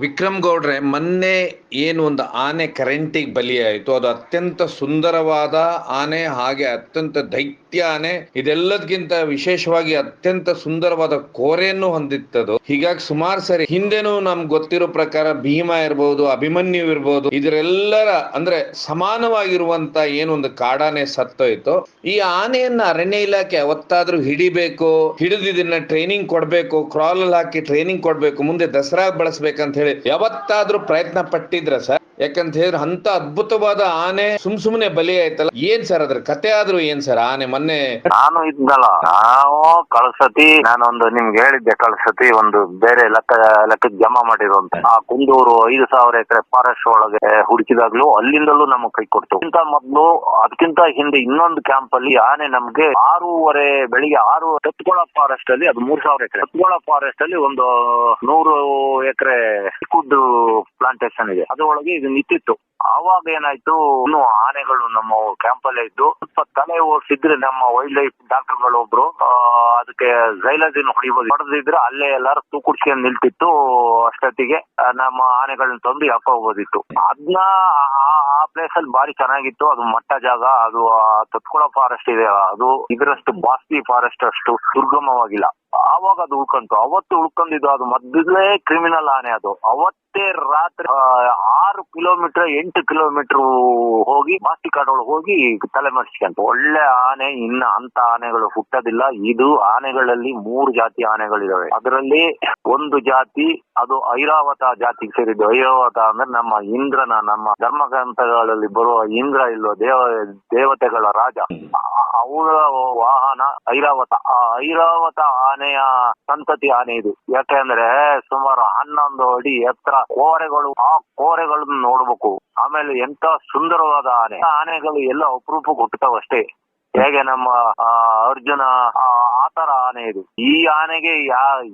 ವಿಕ್ರಮ್ ಗೌಡ್ರೆ ಮೊನ್ನೆ ಏನು ಒಂದು ಆನೆ ಕರೆಂಟಿಗೆ ಬಲಿಯಾಯಿತು. ಅದು ಅತ್ಯಂತ ಸುಂದರವಾದ ಆನೆ ಹಾಗೆ ಅತ್ಯಂತ ಆನೆ ಇದೆಲ್ಲದಕ್ಕಿಂತ ವಿಶೇಷವಾಗಿ ಅತ್ಯಂತ ಸುಂದರವಾದ ಕೋರೆಯನ್ನು ಹೊಂದಿತ್ತದು. ಹೀಗಾಗಿ ಸುಮಾರು ಸರಿ ಹಿಂದೆನೂ ನಮ್ಗೆ ಗೊತ್ತಿರೋ ಪ್ರಕಾರ ಭೀಮ ಇರ್ಬೋದು, ಅಭಿಮನ್ಯು ಇರ್ಬೋದು, ಇದರೆಲ್ಲರ ಅಂದ್ರೆ ಸಮಾನವಾಗಿರುವಂತ ಏನೊಂದು ಕಾಡಾನೆ ಸತ್ತೋಯ್ತು. ಈ ಆನೆಯನ್ನ ಅರಣ್ಯ ಇಲಾಖೆ ಯಾವತ್ತಾದ್ರೂ ಹಿಡಿಬೇಕು ಹಿಡಿದು ಟ್ರೈನಿಂಗ್ ಕೊಡ್ಬೇಕು ಕ್ರಾಲ್ ಹಾಕಿ ಟ್ರೈನಿಂಗ್ ಕೊಡ್ಬೇಕು, ಮುಂದೆ ದಸರಾ ಬಳಸ್ಬೇಕಂತ ಹೇಳಿ ಯಾವತ್ತಾದ್ರೂ ಪ್ರಯತ್ನ ಪಟ್ಟಿದ್ರ ಸರ್? ಯಾಕಂತ ಹೇಳಿದ್ರೆ ಅಂತ ಅದ್ಭುತವಾದ ಆನೆ ಸುಮ್ ಸುಮ್ನೆ ಬಲಿ ಆಯ್ತಲ್ಲ. ಏನ್ ಸರ್ ಅದ್ರ ಕತೆ ಆದ್ರೂ ಏನ್ ಸರ್? ಆನೆ ಮೊನ್ನೆ. ನಾನು ಇದ್ನಲ್ಲ, ನಾವು ಕಳ್ಸತಿ, ನಾನೊಂದು ನಿಮ್ಗೆ ಹೇಳಿದ್ದೆ, ಕಳ್ಸತಿ, ಒಂದು ಬೇರೆ ಲೆಕ್ಕ, ಲೆಕ್ಕಕ್ಕೆ ಜಮಾ ಮಾಡಿರುವಂತ ಆ ಕುಂದೂರು ಐದು ಸಾವಿರ ಎಕರೆ ಫಾರೆಸ್ಟ್ ಒಳಗೆ ಹುಡುಕಿದಾಗ್ಲೂ ಅಲ್ಲಿಂದಲೂ ನಮಗ್ ಕೈ ಕೊಡ್ತು. ಇಂತ ಮೊದ್ಲು, ಅದಕ್ಕಿಂತ ಹಿಂದೆ ಇನ್ನೊಂದು ಕ್ಯಾಂಪ್ ಅಲ್ಲಿ ಆನೆ ನಮ್ಗೆ ಆರೂವರೆ, ಬೆಳಿಗ್ಗೆ ಆರು ತತ್ಕೊಳ ಫಾರೆಸ್ಟ್ ಅಲ್ಲಿ, ಅದು ಮೂರ್ ಸಾವಿರ ಎಕರೆ. ತತ್ಕೊಳ ಫಾರೆಸ್ಟ್ ಅಲ್ಲಿ ಒಂದು ನೂರು ಎಕರೆ ಕುದ್ದು ಪ್ಲಾಂಟೇಶನ್ ಇದೆ. ಅದರೊಳಗೆ ಇದು ನಿಂತಿತ್ತು. ಆವಾಗ ಏನಾಯ್ತು, ಇನ್ನು ಆನೆಗಳು ನಮ್ಮ ಕ್ಯಾಂಪ್ ಅಲ್ಲೇ ಇದ್ದು, ಸ್ವಲ್ಪ ತಲೆ ಓಡಿಸಿದ್ರೆ ನಮ್ಮ ವೈಲ್ಡ್ ಲೈಫ್ ಡಾಕ್ಟರ್ಗಳು ಒಬ್ರು ಅದಕ್ಕೆ ಜೈಲಜಿನ್ ಹೊಡಿಬೋದು. ಹೊಡೆದಿದ್ರೆ ಅಲ್ಲೇ ಎಲ್ಲಾರು ತೂಕುಡ್ಸ್ಕೊಂಡ್ ನಿಲ್ತಿತ್ತು, ಅಷ್ಟೊತ್ತಿಗೆ ನಮ್ಮ ಆನೆಗಳನ್ನ ತಂದು ಹಾಕೋಬೋದಿತ್ತು ಅದನ್ನ ಆ ಪ್ಲೇಸ್ ಅಲ್ಲಿ ಬಾರಿ ಚೆನ್ನಾಗಿತ್ತು. ಅದು ಮಟ್ಟ ಜಾಗ, ಅದು ತತ್ಕೊಳ ಫಾರೆಸ್ಟ್ ಇದೆ. ಅದು ಇದರಷ್ಟು ಬಾಸ್ತಿ ಫಾರೆಸ್ಟ್ ಅಷ್ಟು ದುರ್ಗಮವಾಗಿಲ್ಲ. ಆವಾಗ ಅದು ಉಳ್ಕೊಂತು. ಅವತ್ತು ಉಳ್ಕೊಂಡಿದ್ದು ಅದು ಮೊದಲೇ ಕ್ರಿಮಿನಲ್ ಆನೆ ಅದು. ಅವತ್ತೇ ರಾತ್ರಿ ಆರು ಕಿಲೋಮೀಟರ್ ಎಂಟು ಕಿಲೋಮೀಟರ್ ಹೋಗಿ ಮಾಸ್ತಿ ಒಳಗೆ ಹೋಗಿ ತಲೆ ಮರೆಸ್ಕೊಂತ ಒಳ್ಳೆ ಆನೆ, ಇನ್ನ ಅಂತ ಆನೆಗಳು ಹುಟ್ಟೋದಿಲ್ಲ. ಇದು ಆನೆಗಳಲ್ಲಿ ಮೂರು ಜಾತಿ ಆನೆಗಳಿದಾವೆ. ಅದರಲ್ಲಿ ಒಂದು ಜಾತಿ, ಅದು ಐರಾವತ ಜಾತಿಗೆ ಸೇರಿದ್ದು. ಐರಾವತ ಅಂದ್ರೆ ನಮ್ಮ ಇಂದ್ರನ, ನಮ್ಮ ಧರ್ಮಗ್ರಂಥಗಳಲ್ಲಿ ಬರುವ ಇಂದ್ರ ಇಲ್ಲೋ ದೇವ, ದೇವತೆಗಳ ರಾಜ. ಅವರ ವಾಹನ, ಐರಾವತ. ಆ ಐರಾವತ ಆನೆಯ ಸಂತತಿ ಆನೆ ಇದು. ಯಾಕೆಂದ್ರೆ ಸುಮಾರು ಹನ್ನೊಂದು ಅಡಿ ಎತ್ತರ ಕೋರೆಗಳು, ಆ ಕೋರೆಗಳನ್ನ ನೋಡ್ಬೇಕು. ಆಮೇಲೆ ಎಂತ ಸುಂದರವಾದ ಆನೆ. ಆನೆಗಳು ಎಲ್ಲ ಅಪರೂಪ ಹುಟ್ಟುತ್ತವಷ್ಟೇ ಹೇಗೆ ನಮ್ಮ ಅರ್ಜುನ ಆತರ ಆನೆ ಇದು. ಈ ಆನೆಗೆ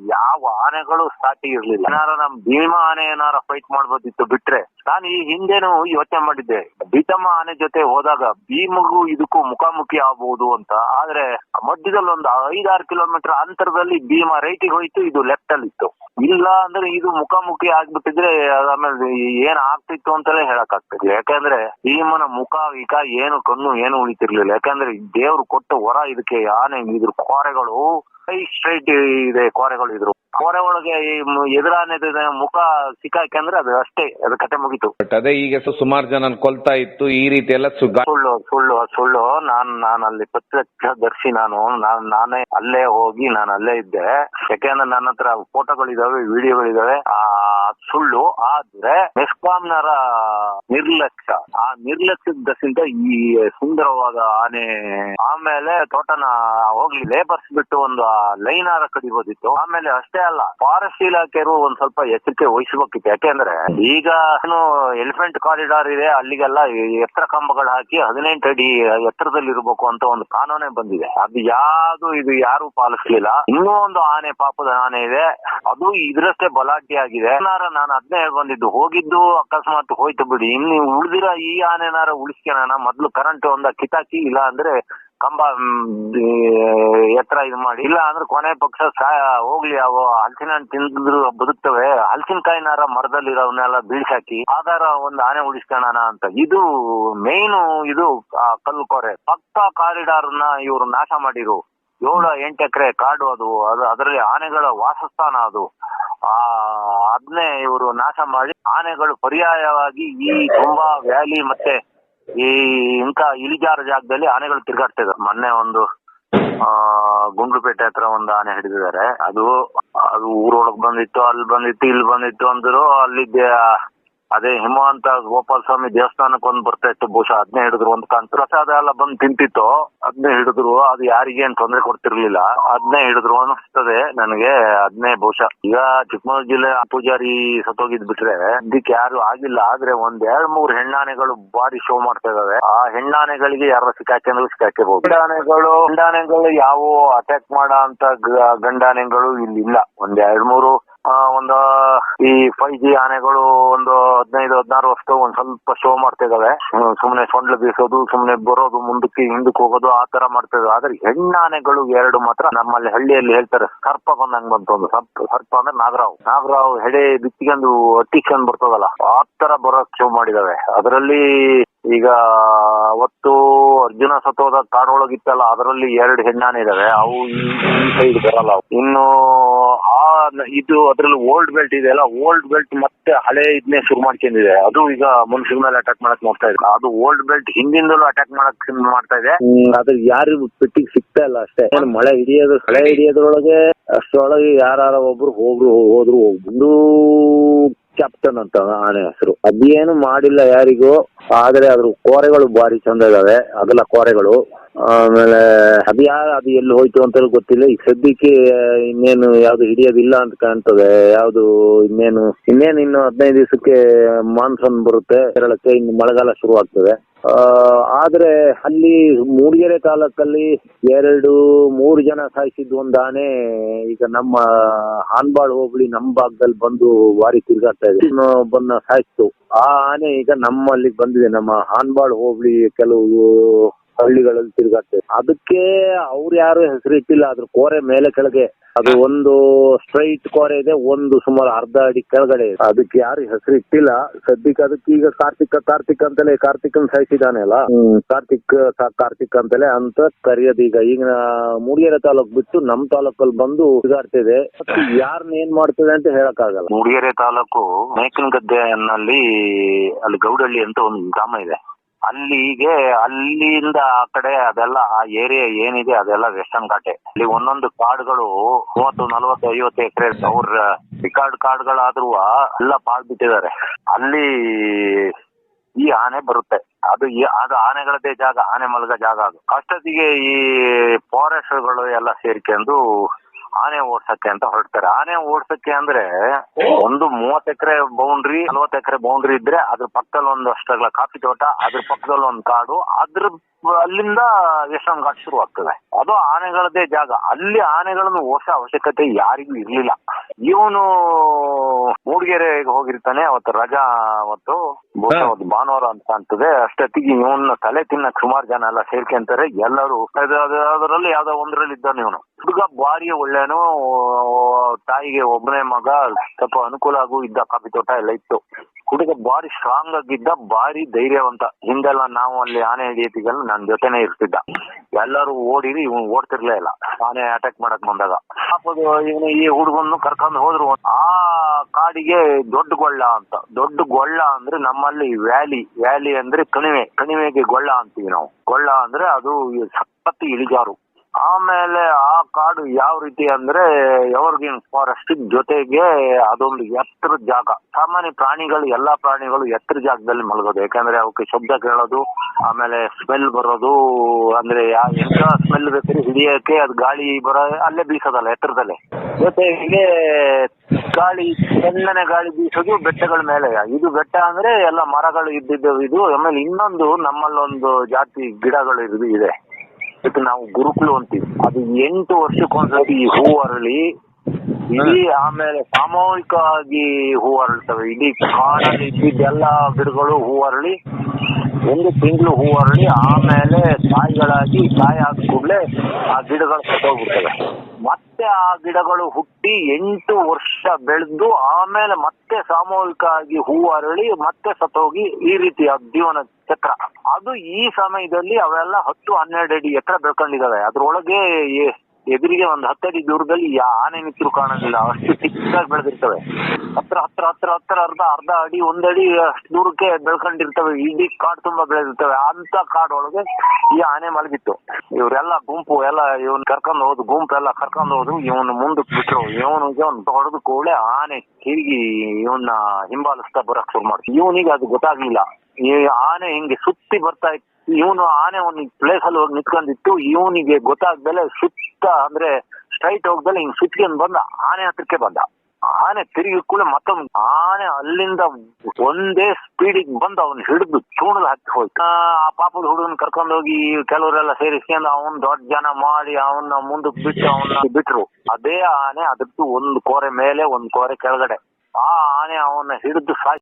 ಯಾವ ಆನೆಗಳು ಸಾಟಿ ಇರ್ಲಿಲ್ಲ. ಏನಾರ ನಮ್ ಭೀಮ ಆನೆ ಏನಾರ ಫೈಟ್ ಮಾಡ್ಬೋದಿತ್ತು ಬಿಟ್ರೆ ನಾನು ಈ ಹಿಂದೆನೂ ಯೋಚನೆ ಮಾಡಿದ್ದೆ. ಭೀತಮ್ಮ ಆನೆ ಜೊತೆ ಹೋದಾಗ ಭೀಮಗೂ ಇದಕ್ಕೂ ಮುಖಾಮುಖಿ ಆಗಬಹುದು ಅಂತ. ಆದ್ರೆ ಮಧ್ಯದಲ್ಲಿ ಒಂದು ಐದಾರು ಕಿಲೋಮೀಟರ್ ಅಂತರದಲ್ಲಿ ಭೀಮ ರೈಟಿಗೆ ಹೋಯ್ತು, ಇದು ಲೆಫ್ಟ್ ಅಲ್ಲಿ ಇತ್ತು. ಇಲ್ಲ ಅಂದ್ರೆ ಇದು ಮುಖಾಮುಖಿ ಆಗ್ಬಿಟ್ಟಿದ್ರೆ ಆಮೇಲೆ ಏನ್ ಆಗ್ತಿತ್ತು ಅಂತಲೇ ಹೇಳಕ್ ಆಗ್ತಿರ್ಲಿಲ್ಲ ಯಾಕಂದ್ರೆ ಭೀಮನ ಮುಖ ಈಗ ಏನು, ಕಣ್ಣು ಏನು ಉಳಿತಿರ್ಲಿಲ್ಲ. ಯಾಕಂದ್ರೆ ದೇವ್ರು ಕೊಟ್ಟ ವರ ಇದಕ್ಕೆ ಆನೆ, ಇದ್ರ ಕೋರೆಗಳು ಸ್ಟ್ರೈಟ್ ಇದೆ ಕೋರೆಗಳು ಇದ್ರು. ಕೋರೆ ಒಳಗೆ ಈ ಎದುರಾನೆ ಮುಖ ಸಿಕ್ಕಾಕಂದ್ರೆ ಅದು ಅಷ್ಟೇ ಅದು ಕತೆ ಮುಗೀತು. ಬಟ್ ಅದೇ ಈಗ ಸುಮಾರು ಜನ ಕೊಲ್ತಾ ಇತ್ತು ಈ ರೀತಿ ಎಲ್ಲ ಸುಗ್ಗ ಸುಳ್ಳು ಸುಳ್ಳು ಸುಳ್ಳು. ನಾನ್ ನಾನು ಅಲ್ಲಿ ಪ್ರತ್ಯಕ್ಷದರ್ಶಿ ನಾನು. ನಾನ್ ನಾನೇ ಅಲ್ಲೇ ಹೋಗಿ ನಾನು ಅಲ್ಲೇ ಇದ್ದೆ. ಯಾಕೆಂದ್ರೆ ನನ್ನ ಹತ್ರ ಫೋಟೋಗಳಿದಾವೆ ವಿಡಿಯೋಗಳಿದಾವೆ. ಆ ಸುಳ್ಳು. ಆದ್ರೆ ಮೆಸ್ಕಾಂನರ ನಿರ್ಲಕ್ಷ್ಯ. ಆ ನಿರ್ಲಕ್ಷ್ಯದಕ್ಕಿಂತ ಈ ಸುಂದರವಾದ ಆನೆ ಆಮೇಲೆ ತೋಟನ ಹೋಗ್ಲಿ ಲೇಬರ್ಸ್ ಬಿಟ್ಟು ಒಂದು ಲೈನ್ ಆರ ಕಡಿಬೋದಿತ್ತು. ಆಮೇಲೆ ಅಷ್ಟೇ ಅಲ್ಲ. ಫಾರೆಸ್ಟ್ ಇಲಾಖೆರು ಒಂದ್ ಸ್ವಲ್ಪ ಎಚ್ಚರಿಕೆ ವಹಿಸಬೇಕಿತ್ತು. ಯಾಕೆಂದ್ರೆ ಈಗ ಏನು ಎಲಿಫೆಂಟ್ ಕಾರಿಡಾರ್ ಇದೆ, ಅಲ್ಲಿಗೆಲ್ಲ ಎತ್ತರ ಕಂಬಗಳು ಹಾಕಿ ಹದಿನೆಂಟು ಅಡಿ ಎತ್ತರದಲ್ಲಿ ಇರಬೇಕು ಅಂತ ಒಂದು ಕಾನೂನೇ ಬಂದಿದೆ. ಅದು ಯಾವ್ದು, ಇದು ಯಾರು ಪಾಲಿಸ್ಲಿಲ್ಲ. ಇನ್ನೂ ಒಂದು ಆನೆ ಪಾಪದ ಆನೆ ಇದೆ. ಅದು ಇದ್ರಷ್ಟೇ ಬಲಾಢ್ಯ ಆಗಿದೆ. ನಾನು ಅದನ್ನೇ ಬಂದಿದ್ದು ಹೋಗಿದ್ದು ಅಕಸ್ಮಾತ್ ಹೋಯ್ತು ಬಿಡಿ. ಇನ್ನು ಉಳಿದಿರ ಈ ಆನೆನಾರ ಉಳಿಸ್ಕೊಳ್ಳೋಣ ಮೊದ್ಲು ಕರೆಂಟ್ ಒಂದ ಕಿತಾಕಿ ಇಲ್ಲ ಅಂದ್ರೆ ಕಂಬ ಎತ್ತರ ಇದು ಮಾಡಿ. ಇಲ್ಲ ಅಂದ್ರೆ ಕೊನೆ ಪಕ್ಷ ಹೋಗ್ಲಿ, ಅವು ಹಲಸಿನ ಹಣ್ಣು ತಿಂದ್ರು ಬದುಕ್ತವೆ. ಹಲಸಿನಕಾಯಿನಾರ ಮರದಲ್ಲಿರೋವನ್ನೆಲ್ಲ ಬೀಳ್ಸಾಕಿ ಆಧಾರ ಒಂದು ಆನೆ ಉಳಿಸ್ಕೊಳ್ಳೋಣ ಅಂತ. ಇದು ಮೇನ್ ಇದು ಕಲ್ಲು ಕೊರೆ. ಪಕ್ಕ ಕಾರಿಡಾರ್ನ ಇವರು ನಾಶ ಮಾಡಿರು. ಏಳು, ಎಂಟು ಎಕರೆ ಕಾಡು ಅದು. ಅದು, ಅದರಲ್ಲಿ ಆನೆಗಳ ವಾಸಸ್ಥಾನ ಅದು. ಆ ಅದನ್ನೇ ಇವರು ನಾಶ ಮಾಡಿ ಆನೆಗಳು ಪರ್ಯಾಯವಾಗಿ ಈ ತುಂಬಾ ವ್ಯಾಲಿ ಮತ್ತೆ ಈ ಇಂಕ ಇಳಿಜಾರ ಜಾಗದಲ್ಲಿ ಆನೆಗಳು ತಿರ್ಗಾಡ್ತಾ ಇದಾರೆ ಮೊನ್ನೆ ಒಂದು, ಆ, ಗುಂಡ್ಲುಪೇಟೆ ಹತ್ರ ಒಂದು ಆನೆ ಹಿಡಿದಿದ್ದಾರೆ. ಅದು ಅದು ಊರೊಳಗ್ ಬಂದಿತ್ತು, ಅಲ್ಲಿ ಬಂದಿತ್ತು, ಇಲ್ಲಿ ಬಂದಿತ್ತು ಅಂದ್ರು ಅಲ್ಲಿದ್ದೆ ಅದೇ ಹಿಮವಂತ ಗೋಪಾಲ ಸ್ವಾಮಿ ದೇವಸ್ಥಾನಕ್ಕೆ ಒಂದ್ ಬರ್ತಾ ಇತ್ತು, ಬಹುಶಃ ಅದನ್ನೇ ಹಿಡಿದ್ರು ಒಂದು ಕಾಂತ ಪ್ರಸಾದ ಎಲ್ಲ ಬಂದ್ ತಿಂತಿತ್ತು ಅದನ್ನೇ ಹಿಡಿದ್ರು, ಅದು ಯಾರಿಗೇನ್ ತೊಂದರೆ ಕೊಡ್ತಿರ್ಲಿಲ್ಲ. ಅದನ್ನೇ ಹಿಡಿದ್ರು ಅನಿಸ್ತದೆ ನನಗೆ ಅದನ್ನೇ ಬಹುಶಃ. ಈಗ ಚಿಕ್ಕಮಗಳೂರು ಜಿಲ್ಲೆ ಪೂಜಾರಿ ಸತ್ತೋಗಿದ್ ಬಿಟ್ರೆ ಇದಕ್ಕೆ ಯಾರು ಆಗಿಲ್ಲ. ಆದ್ರೆ ಒಂದ್ ಎರಡ್ ಮೂರ್ ಹೆಣ್ಣಾನೆಗಳು ಬಾರಿ ಶೋ ಮಾಡ್ತಾ ಇದಾವೆ. ಆ ಹೆಣ್ಣಾನೆಗಳಿಗೆ ಯಾರ ಸಿಕ್ಕಾಕೆಂದ್ರೆ ಸಿಕ್ಕಾಕಿರ್ಬೋದು ಹೆಣ್ಣಾನೆಗಳು ಗಂಡಾನೆಗಳು ಯಾವ ಅಟ್ಯಾಕ್ ಮಾಡ ಅಂತ ಗಂಡಾನೆಗಳು ಇಲ್ಲಿ ಇಲ್ಲ. ಒಂದ್ ಎರಡ್ ಮೂರು ಒಂದು, ಈ ಫೈವ್ ಜಿ ಆನೆಗಳು ಒಂದು ಹದಿನೈದು, ಹದಿನಾರು ವರ್ಷ ಒಂದ್ ಸ್ವಲ್ಪ ಶೋ ಮಾಡ್ತಾ ಇದಾವೆ ಸುಮ್ನೆ ಸೊಂಡ್ಲು ಬೀಸೋದು, ಸುಮ್ನೆ ಬರೋದು, ಮುಂದಕ್ಕೆ ಹಿಂದಕ್ಕೆ ಹೋಗೋದು, ಆ ತರ ಮಾಡ್ತಾ ಇದಾವೆ ಆದ್ರೆ ಹೆಣ್ಣಾನೆಗಳು ಎರಡು ಮಾತ್ರ ನಮ್ಮಲ್ಲಿ ಹಳ್ಳಿಯಲ್ಲಿ ಹೇಳ್ತಾರೆ, ಸರ್ಪ ಬಂದಂಗ್ ಬಂತು ಒಂದು ಸರ್ಪ ಸರ್ಪ ಅಂದ್ರೆ ನಾಗರಾವ್. ನಾಗರಾವ್ ಹೆಡೆ ಬಿಚ್ಚಿಕೊಂಡು ಅಟ್ಟಿಕೊಂಡ್ ಬರ್ತದಲ್ಲ, ಆ ತರ ಬರೋಕ್ ಶೋ ಮಾಡಿದಾವೆ. ಅದರಲ್ಲಿ ಈಗ ಅವತ್ತು ಅರ್ಜುನ ಸತ್ತೋದ ಕಾಡೊಳಗಿತ್ತಲ್ಲ ಅದರಲ್ಲಿ ಎರಡು ಹೆಣ್ಣಾನೆ ಇದಾವೆ. ಅವು ಈ ಸೈಡ್ ಬರಲ್ಲ. ಇನ್ನು ಆ ಇದು ಅದ್ರಲ್ಲಿ ಓಲ್ಡ್ ಬೆಲ್ಟ್ ಇದೆಯಲ್ಲ ಓಲ್ಡ್ ಬೆಲ್ಟ್ ಮತ್ತೆ ಹಳೆ ಇದನ್ನೇ ಶುರು ಮಾಡ್ಕೊಂಡಿದೆ. ಅದು ಈಗ ಮನುಷ್ಯ ಮೇಲೆ ಅಟ್ಯಾಕ್ ಮಾಡಕ್ ನೋಡ್ತಾ ಇದೆ. ಅದು ಓಲ್ಡ್ ಬೆಲ್ಟ್ ಹಿಂದಿಂದಲೂ ಅಟ್ಯಾಕ್ ಮಾಡಕ್ ಮಾಡ್ತಾ ಇದೆ. ಅದು ಯಾರು ಪೆಟ್ಟಿಗೆ ಸಿಗ್ತಾ ಇಲ್ಲ ಅಷ್ಟೇ. ಮಳೆ ಹಿಡಿಯೋದು ಮಳೆ ಹಿಡಿಯೋದ್ರೊಳಗೆ ಅಷ್ಟರೊಳಗೆ ಯಾರು ಒಬ್ರು ಹೋಗ್ರು, ಹೋದ್ರು ಹೋಗ್ಬಂದು ಕ್ಯಾಪ್ಟನ್ ಅಂತ ಆನೆ ಹೆಸರು. ಅದೇನು ಮಾಡಿಲ್ಲ ಯಾರಿಗೂ. ಆದ್ರೆ ಅದ್ರ ಕೋರೆಗಳು ಬಾರಿ ಚಂದ ಇದಾವೆ ಅದೆಲ್ಲ ಕೋರೆಗಳು. ಆಮೇಲೆ ಅದು ಅದು ಎಲ್ಲಿ ಹೋಯ್ತು ಅಂತ ಗೊತ್ತಿಲ್ಲ. ಈಗ ಸದ್ಯಕ್ಕೆ ಇನ್ನೇನು ಯಾವ್ದು ಹಿಡಿಯೋದಿಲ್ಲ ಅಂತ ಕಾಣ್ತದೆ. ಯಾವ್ದು ಇನ್ನೇನು ಇನ್ನೇನು ಇನ್ನು ಹದಿನೈದು ದಿವಸಕ್ಕೆ ಮಾನ್ಸೂನ್ ಬರುತ್ತೆ. ಕೇರಳಕ್ಕೆ ಇನ್ನು ಮಳೆಗಾಲ ಶುರು ಆಗ್ತದೆ. ಆದ್ರೆ ಅಲ್ಲಿ ಮೂಡಿಗೆರೆ ತಾಲೂಕಲ್ಲಿ ಎರಡು, ಮೂರು ಜನ ಸಾಯಿಸಿದ್ದು ಒಂದು ಆನೆ ಈಗ ನಮ್ಮ ಹಾನ್ಬಾಳ್ ಹೋಬಳಿ ನಮ್ಮ ಭಾಗದಲ್ಲಿ ಬಂದು ವಾರಿ ತಿರುಗಾಡ್ತಾ ಇದೆ. ಬಂದ ಸಾಯಿಸ್ತು. ಆ ಆನೆ ಈಗ ನಮ್ಮಲ್ಲಿ ಬಂದಿದೆ. ನಮ್ಮ ಹಾನ್ಬಾಳ್ ಹೋಬಳಿ ಕೆಲವು ಹಳ್ಳಿಗಳಲ್ಲಿ ತಿರುಗಾಡ್ತೇವೆ. ಅದಕ್ಕೆ ಅವ್ರು ಯಾರು ಹೆಸರಿಟ್ಟಿಲ್ಲ ಅದ್ರ ಕೋರೆ ಮೇಲೆ ಕೆಳಗೆ ಅದು ಒಂದು ಸ್ಟ್ರೈಟ್ ಕೋರೆ ಇದೆ ಒಂದು ಸುಮಾರು ಅರ್ಧ ಅಡಿ ಕೆಳಗಡೆ ಇದೆ. ಅದಕ್ಕೆ ಯಾರು ಹೆಸರು ಇಟ್ಟಿಲ್ಲ. ಸದ್ಯಕ್ಕೆ ಅದಕ್ಕೆ ಈಗ ಕಾರ್ತಿಕ ಕಾರ್ತಿಕ್ ಅಂತಲೇ ಕಾರ್ತಿಕನ್ ಸಾಯಿಸಿದಾನೆ ಅಲ್ಲ? ಕಾರ್ತಿಕ್ ಸಾ- ಕಾರ್ತಿಕ್ ಅಂತಲೇ ಅಂತ ಕರೆಯೋದು. ಈಗ ಈಗ ಮೂಡಿಗೆರೆ ತಾಲೂಕ್ ಬಿಟ್ಟು ನಮ್ ತಾಲೂಕಲ್ಲಿ ಬಂದು ತಿರುಗಾಡ್ತಿದೆ. ಯಾರನ್ನ ಏನ್ ಮಾಡ್ತದೆ ಅಂತ ಹೇಳಕ್ ಆಗಲ್ಲ ಮೂಡಿಗೆರೆ ತಾಲೂಕು ಮೇಕನಗದ್ದೆನಲ್ಲಿ ಅಲ್ಲಿ ಗೌಡಳ್ಳಿ ಅಂತ ಒಂದು ಗ್ರಾಮ ಇದೆ. ಅಲ್ಲಿಗೆ, ಅಲ್ಲಿಂದ ಆ ಕಡೆ ಅದೆಲ್ಲ, ಆ ಏರಿಯಾ ಏನಿದೆ ಅದೆಲ್ಲ ವೆಸ್ಟರ್ನ್ ಘಾಟೆ ಅಲ್ಲಿ ಒಂದೊಂದು ಕಾಡುಗಳು ಮೂವತ್ತು, ನಲವತ್ತು, ಐವತ್ತು ಎಕರೆ ಅವ್ರ ರಿಕಾರ್ಡ್ ಕಾಡುಗಳಾದ್ರೂ ಎಲ್ಲ ಪಾಳ್ಬಿಟ್ಟಿದ್ದಾರೆ ಅಲ್ಲಿ ಈ ಆನೆ ಬರುತ್ತೆ. ಅದು ಅದು ಆನೆಗಳದ್ದೇ ಜಾಗ, ಆನೆ ಮಲಗ ಜಾಗ ಅದು. ಅಷ್ಟೊತ್ತಿಗೆ ಈ ಫಾರೆಸ್ಟ್ಗಳು ಎಲ್ಲ ಸೇರ್ಕೊಂಡು ಆನೆ ಓಡ್ಸಕ್ಕೆ ಅಂತ ಹೊರಡ್ತಾರೆ. ಆನೆ ಓಡ್ಸಕ್ಕೆ ಅಂದ್ರೆ ಒಂದು ಮೂವತ್ ಎಕರೆ ಬೌಂಡ್ರಿ ನಲ್ವತ್ ಎಕರೆ ಬೌಂಡ್ರಿ ಇದ್ರೆ ಅದ್ರ ಪಕ್ಕದಲ್ಲಿ ಒಂದು ಅಷ್ಟಗಳ ಕಾಫಿ ತೋಟ ಅದ್ರ ಪಕ್ಕದಲ್ಲಿ ಒಂದು ಕಾಡು ಅದ್ರ ಅಲ್ಲಿಂದ ವಿಶ್ರಾಮ ಘಾಟ್ ಶುರು ಆಗ್ತದೆ. ಅದು ಆನೆಗಳದೇ ಜಾಗ. ಅಲ್ಲಿ ಆನೆಗಳನ್ನು ಓಡಿಸೋ ಅವಶ್ಯಕತೆ ಯಾರಿಗೂ ಇರ್ಲಿಲ್ಲ. ಇವನು ಮೂಡಿಗೆರೆಗೆ ಹೋಗಿರ್ತಾನೆ ಅವತ್ತು ರಜಾ ಅವತ್ತು ಭಾನುವಾರ ಅಂತ ಕಾಣ್ತದೆ ಅಷ್ಟೊತ್ತಿಗೆ ಇವನ್ನ ತಲೆ ತಿನ್ನ ಸುಮಾರು ಜನ ಎಲ್ಲ ಸೇರ್ಕೊಂತಾರೆ. ಎಲ್ಲರೂ ಅದು- ಅದು- ಅದರಲ್ಲಿ ಯಾವ್ದೋ ಒಂದ್ರಲ್ಲಿ ಇದ್ದಾನೆ ಇವನು. ಹುಡುಗ ಭಾರಿ ಒಳ್ಳೆನು, ತಾಯಿಗೆ ಒಬ್ಬನೇ ಮಗ, ಸ್ವಲ್ಪ ಅನುಕೂಲ ಆಗು, ಇದ್ದ ಕಾಫಿ ತೋಟ ಎಲ್ಲ ಇತ್ತು. ಹುಡುಗ ಬಾರಿ ಸ್ಟ್ರಾಂಗ್ ಆಗಿದ್ದ ಬಾರಿ ಧೈರ್ಯವಂತ. ಹಿಂದೆಲ್ಲ ನಾವು ಅಲ್ಲಿ ಆನೆ ಹಿಡಿಯತಿಗೆಲ್ಲ ನನ್ ಜೊತೆನೆ ಇರ್ತಿದ್ದ. ಎಲ್ಲರೂ ಓಡಿರಿ, ಇವ್ನು ಓಡ್ತಿರ್ಲೇ ಇಲ್ಲ. ಆನೆ ಅಟ್ಯಾಕ್ ಮಾಡಕ್ ಬಂದಾಗ. ಇವನು ಈ ಹುಡುಗನ್ನು ಕರ್ಕೊಂಡು ಹೋದ್ರು. ಆ ಕಾಡಿಗೆ ದೊಡ್ಡ ಗೊಳ್ಳ ಅಂತ. ದೊಡ್ಡ ಗೊಳ್ಳ ಅಂದ್ರೆ ನಮ್ಮಲ್ಲಿ ವ್ಯಾಲಿ. ವ್ಯಾಲಿ ಅಂದ್ರೆ ಕಣಿವೆ. ಕಣಿವೆಗೆ ಗೊಳ್ಳ ಅಂತೀವಿ ನಾವು. ಗೊಳ್ಳ ಅಂದ್ರೆ ಅದು ಸಖತ್ ಇಳಿಜಾರು. ಆಮೇಲೆ ಆ ಕಾಡು ಯಾವ ರೀತಿ ಅಂದ್ರೆ ಎವರ್ಗ್ರೀನ್ ಫಾರೆಸ್ಟ್ ಜೊತೆಗೆ ಅದೊಂದು ಎತ್ತರ ಜಾಗ. ಸಾಮಾನ್ಯ ಪ್ರಾಣಿಗಳು, ಎಲ್ಲಾ ಪ್ರಾಣಿಗಳು ಎತ್ತರ ಜಾಗದಲ್ಲಿ ಮಲಗೋದು. ಯಾಕಂದ್ರೆ ಅವಕ್ಕೆ ಶಬ್ದ ಕೇಳೋದು, ಆಮೇಲೆ ಸ್ಮೆಲ್ ಬರೋದು, ಅಂದ್ರೆ ಎಂತ ಸ್ಮೆಲ್ ಬೇಕಾದ್ರೆ ಹಿಡಿಯಕ್ಕೆ ಅದು ಗಾಳಿ ಬರೋ, ಅಲ್ಲೇ ಬೀಸೋದಲ್ಲ, ಎತ್ತರದಲ್ಲೇ. ಜೊತೆಗೆ ಗಾಳಿ ತಣ್ಣನೆ ಗಾಳಿ ಬೀಸೋದು ಬೆಟ್ಟಗಳ ಮೇಲೆ. ಇದು ಬೆಟ್ಟ ಅಂದ್ರೆ ಎಲ್ಲ ಮರಗಳು ಇದ್ದಿದ್ದು ಇದು, ಆಮೇಲೆ ಇನ್ನೊಂದು ನಮ್ಮಲ್ಲೊಂದು ಜಾತಿ ಗಿಡಗಳು ಇದೆ. ಇದಕ್ಕೆ ನಾವು ಗುರುಕುಲು ಅಂತೀವಿ. ಅದು ಎಂಟು ವರ್ಷಕ್ಕೊಂದ್ಸತಿ ಈ ಹೂ ಅರಳಿ, ಇಡೀ ಆಮೇಲೆ ಸಾಮೂಹಿಕವಾಗಿ ಹೂ ಅರಳ್ತವೆ. ಇಡೀ ಕಾಡಲ್ಲಿ ಇದ್ದಿದ್ದೆಲ್ಲ ಗಿಡಗಳು ಹೂ ಅರಳಿ, ಒಂದು ತಿಂಗಳು ಹೂ ಅರಳಿ, ಆಮೇಲೆ ತಾಯಿಗಳಾಗಿ ಕಾಯಿ ಆದ ಕೂಡಲೇ ಆ ಗಿಡಗಳು ಕಟ್ಟೋಗ್ಬಿಡ್ತವೆ ಮತ್ತೆ ಆ ಗಿಡಗಳು ಹುಟ್ಟಿ ಎಂಟು ವರ್ಷ ಬೆಳೆದು ಆಮೇಲೆ ಮತ್ತೆ ಸಾಮೂಹಿಕವಾಗಿ ಹೂ ಅರಳಿ ಮತ್ತೆ ಸತ್ತೋಗಿ ಈ ರೀತಿಯ ಜೀವನ ಚಕ್ರ. ಅದು ಈ ಸಮಯದಲ್ಲಿ ಅವೆಲ್ಲ ಹತ್ತು ಹನ್ನೆರಡು ಅಡಿ ಎತ್ತರ ಬೆಳ್ಕೊಂಡಿದಾವೆ. ಅದ್ರೊಳಗೆ ಎದುರಿಗೆ ಒಂದು ಹತ್ತಡಿ ದೂರದಲ್ಲಿ ಆನೆ ನಿಂತರು ಕಾಣೋದಿಲ್ಲ. ಅಷ್ಟು ಚಿಕ್ಕದಾಗಿ ಬೆಳೆದಿರ್ತವೆ. ಹತ್ರ ಹತ್ರ ಹತ್ರ ಹತ್ರ ಅರ್ಧ ಅರ್ಧ ಅಡಿ, ಒಂದಡಿ ದೂರಕ್ಕೆ ಬೆಳ್ಕೊಂಡಿರ್ತವೆ. ಇಡೀ ಕಾಡು ತುಂಬಾ ಬೆಳೆದಿರ್ತವೆ. ಅಂತ ಕಾಡೊಳಗೆ ಈ ಆನೆ ಮಲಗಿತ್ತು. ಇವರೆಲ್ಲ ಗುಂಪು, ಎಲ್ಲ ಇವನ್ ಕರ್ಕೊಂಡು ಗುಂಪು ಎಲ್ಲ ಕರ್ಕೊಂಡು ಹೋದ್ರು. ಇವನು ಮುಂದಕ್ಕೆ ಬಿಟ್ರು. ಇವನಿಗೆ ಇವನ್ ಹೊಡೆದು ಕೂಡಲೇ ಆನೆ ತಿರುಗಿ ಇವನ್ನ ಹಿಂಬಾಲಿಸ್ತಾ ಬರಕ್ ಶುರು ಮಾಡ್ತು. ಇವನಿಗೆ ಅದು ಗೊತ್ತಾಗ್ಲಿಲ್ಲ. ಈ ಆನೆ ಹಿಂಗೆ ಸುತ್ತಿ ಬರ್ತಾ ಇತ್ತು. ಇವನು ಆನೆ ಒಂದು ಪ್ಲೇಸ್ ಅಲ್ಲಿ ಹೋಗಿ ನಿಂತ್ಕೊಂಡಿತ್ತು. ಇವನಿಗೆ ಗೊತ್ತಾಗ್ದಲೆ ಸುತ್ತ ಅಂದ್ರೆ ಸ್ಟ್ರೈಟ್ ಹೋಗ್ದಲೆ ಹಿಂಗ್ ಸುತ್ಕೊಂಡ್ ಬಂದ. ಆನೆ ಹತ್ರಕ್ಕೆ ಬಂದ. ಆನೆ ತಿರುಗಿ ಕೂಡ ಮತ್ತೊಂದು ಆನೆ ಅಲ್ಲಿಂದ ಒಂದೇ ಸ್ಪೀಡಿಗೆ ಬಂದು ಅವನ್ ಹಿಡಿದು ಚೂಣದ ಹಾಕಿ ಹೋಯ್ತು. ಆ ಪಾಪದ ಹುಡುಗನ್ ಕರ್ಕೊಂಡು ಹೋಗಿ ಕೆಲವರೆಲ್ಲ ಸೇರಿಸ್ಕೊಂಡು ಅವನ್ ದೊಡ್ಡ ಜನ ಮಾಡಿ ಅವನ್ನ ಮುಂದಕ್ ಬಿಟ್ಟು ಅವನ್ನ ಬಿಟ್ರು. ಅದೇ ಆನೆ ಅದಕ್ಕೆ ಒಂದು ಕೋರೆ ಮೇಲೆ, ಒಂದ್ ಕೋರೆ ಕೆಳಗಡೆ. ಆ ಆನೆ ಅವನ್ನ ಹಿಡಿದು ಸಾಕಿ